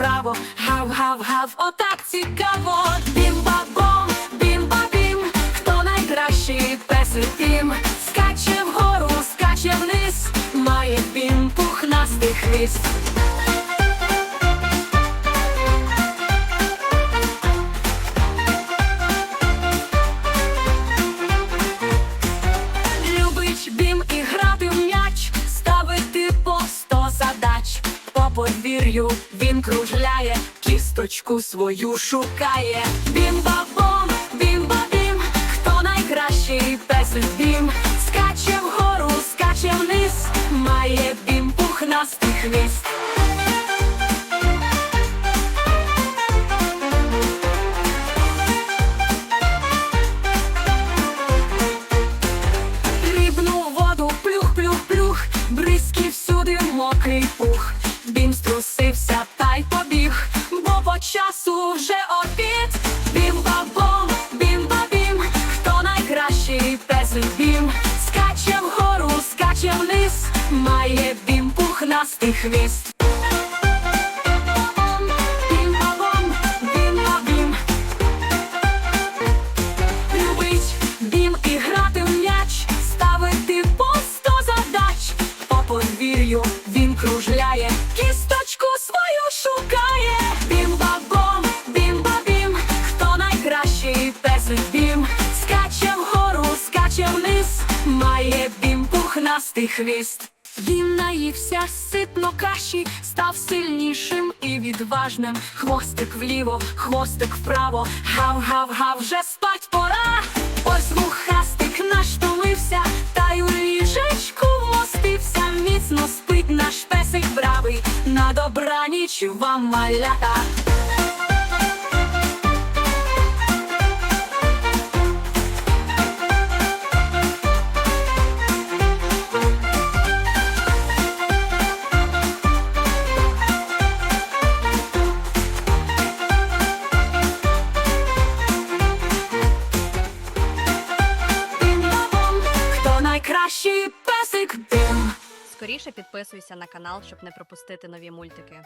вправо, гав-гав-гав, отак цікаво. Бім-ба-бом, бім-ба-бім, хто найкращий песик тім, скаче вгору, скаче вниз, має він пухнастий хвіст. Любить бім і грати подвір'ю він кружляє, кісточку свою шукає. Він бабом, він-ба-бім, хто найкращий песик бім, скаче вгору, скаче вниз, має бім пухнастий хвіст. Вниз, має він пухнастий хвіст. Пухнастий хвіст. Він наївся ситно каші, став сильнішим і відважним. Хвостик вліво, хвостик вправо, гав-гав-гав, вже спать пора. Ось вухастик наш томився, та й у ліжечку вмостився. Міцно спить наш песик бравий, на добраніч вам малята. Найкращий песик. Скоріше підписуйся на канал, щоб не пропустити нові мультики.